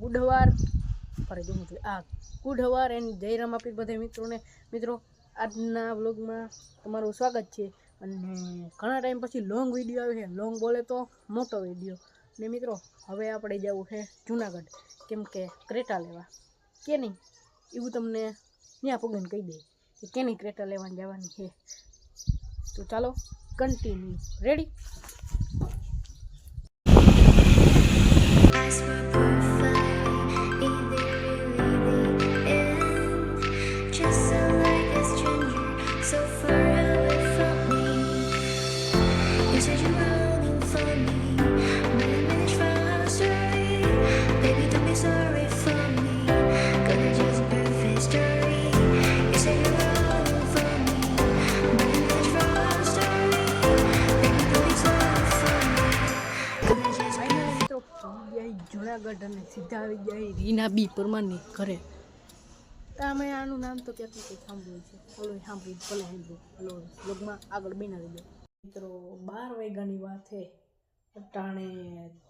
Good ફરી ફરે જો આ ગુડવાર એન્ડ જય આપી બધા મિત્રોને. મિત્રો આજના વ્લોગમાં તમારું સ્વાગત છે. અને ઘણા ટાઈમ પછી લોંગ વીડિયો આવે છે. લોંગ બોલે તો મોટો વીડિયો. ને મિત્રો હવે આપણે જવું છે જુનાગઢ. કેમ કે ક્રેટા લેવા. કે નહીં? એવું તમને ત્યાં પગન કહી દે કે કેની ક્રેટા લેવાની જવાની છે. તો ચાલો continue ready Eyes were perfect, Junagadh અને સીધા આવી ગયા રીના બી પરમારની ઘરે. તમે આનું નામ તો ક્યાંક કંઈક સાંભળ્યું છે. ભલે સાંભળ્યું ભલે સાંભળ્યું. હલો બ્લોગમાં આગળ બનાવી દો. મિત્રો, બાર વાગ્યાની વાત છે અટાણે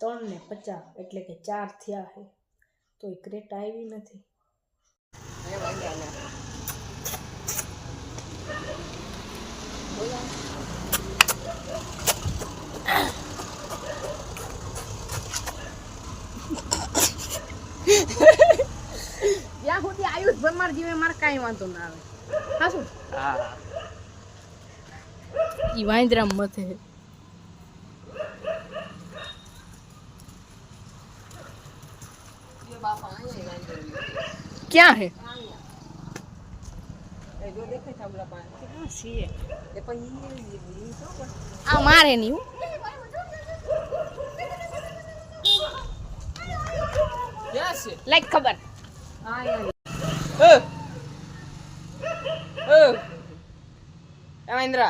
ત્રણ ને પચાસ, એટલે કે ચાર થયા છે તો એ ક્રેટા આવી નથી જ્યાં સુધી પરમાર જીવે મારે કાંઈ વાંધો ના આવે. હા શું? ઈ વાંદરા મથે ક્યાં હે? આ મારે નહીં લાઈક ખબર. મહેન્દ્ર.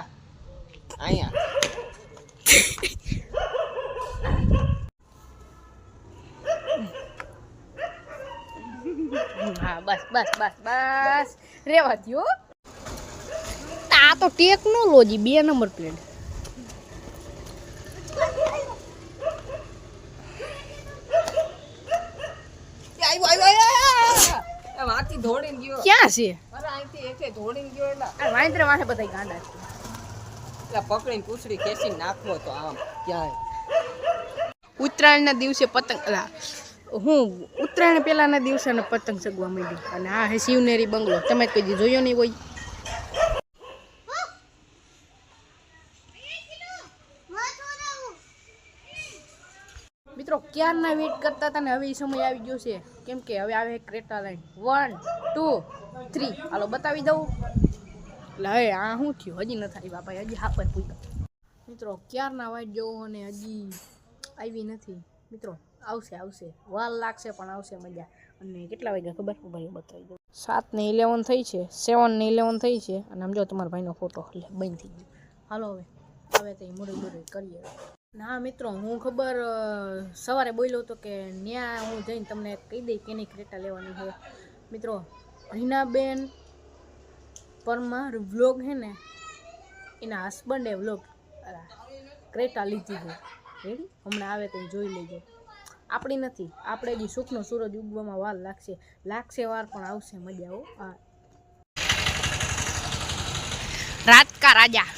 અહીંયા. હા બસ બસ બસ બસ. રેવા દો આ તો ટેકનોલોજી બે નંબર પ્લેટ. ક્યાં છે? ધોળી અહીંથી ગયો એટલે. આ વાંદરા વાંહે બધા ગાંડા છે. એટલે પકડીને પૂછડી ખેંચી નાખવો તો આમ ક્યાંય. ઉત્તરાયણના દિવસે પતંગ હું ઉત્તરાયણ પહેલાના દિવસે પતંગ ચગવા માંડી. અને આ હે શિવનેરી બંગલો. તમે કોઈ જોયો નહીં હોય? મિત્રો, ક્યારના વેઇટ કરતા હતા ને હવે એ સમય આવી ગયો છે. કેમ કે હવે આવે Creta line. One two three હાલો, બતાવી દઉં. એટલે હવે આ શું થયું? હજી નથી આવ્યા ભાઈ હજી હા પર પૂછ્યા મિત્રો, ક્યારના વાટ જોવો અને હજી આવી નથી. મિત્રો, આવશે આવશે. વાર લાગશે, પણ આવશે મજા. અને કેટલા વાગ્યા ખબર? ભાઈ બતાવી દઉં. સાત ને ઇલેવન થઈ છે સેવન ને ઇલેવન થઈ છે, અને આમ જો તમારા ભાઈનો ફોટો એટલે બંધ થઈ ગયો. હાલો હવે હવે તો મોડું મોડે કરીએ. ના, મિત્રો, હું ખબર સવારે બોલ્યો હતો કે ન્યા હું જઈને તમને કહી દઈ કેની ક્રેટા લેવાની છે મિત્રો, રીનાબેન પરમાર વ્લોગ હે ને, એના હસબન્ડે વ્લોગ ક્રેટા લીધી છે. રેડી હમણાં આવે તો જોઈ લેજો. આપણી નથી. આપણે બી સુખનો સૂરજ ઉગવામાં વાર લાગશે. લાગશે વાર પણ આવશે મજા આવો રાત રાજા.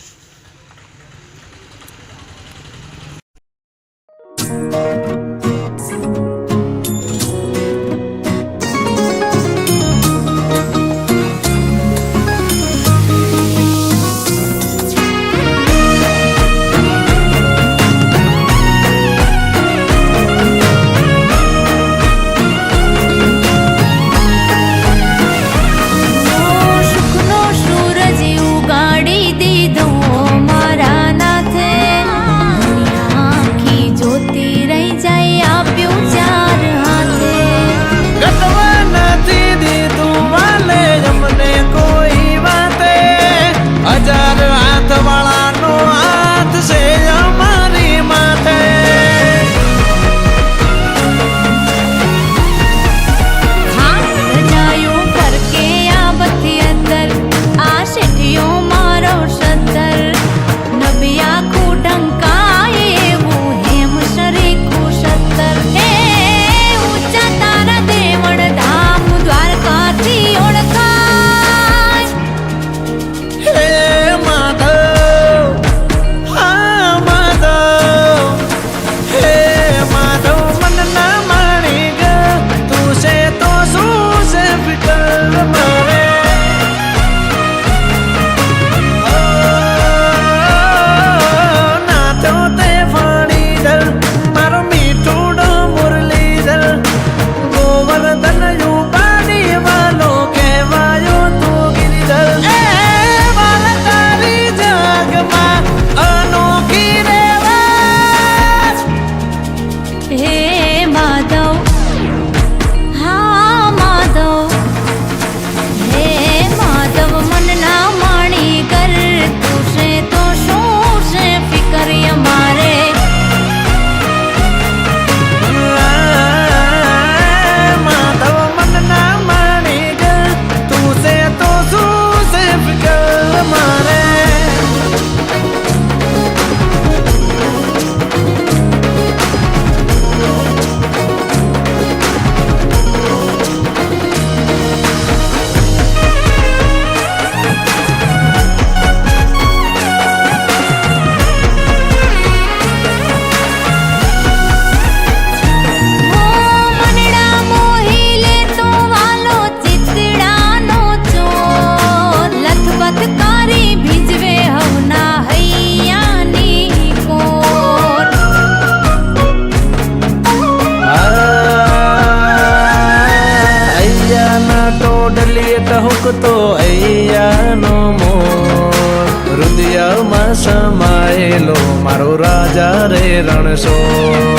તો અહીંયાનો મોર. હૃદયમાં સમાયેલો મારો રાજા રે રણછોડ.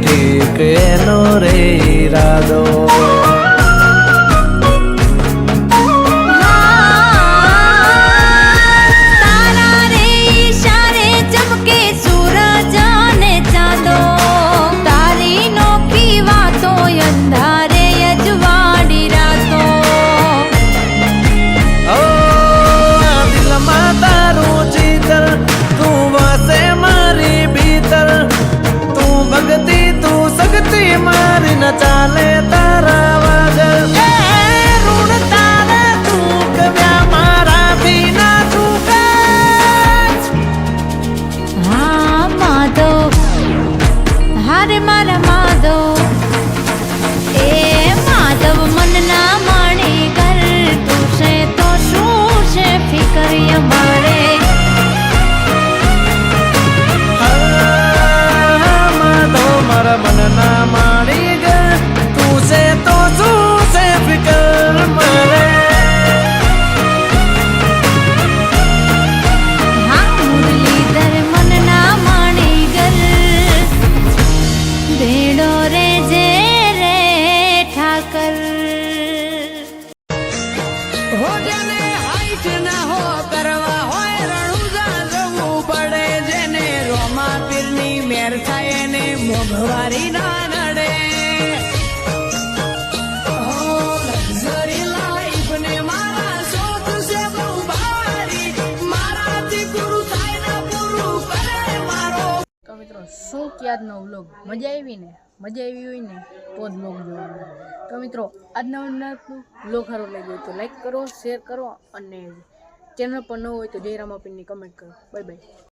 ઠીક એનો રે ઈરાદો. શું આજનો વ્લોગ મજા આવી ને? મજા આવી હોય ને, તો જ વ્લોગ જોવાનો. તો મિત્રો, આજના વ્લોગ સારો ગયો તો લાઇક કરો શેર કરો અને ચેનલ પર ન હોય તો જયરામ આપીને કમેન્ટ કરો. Bye bye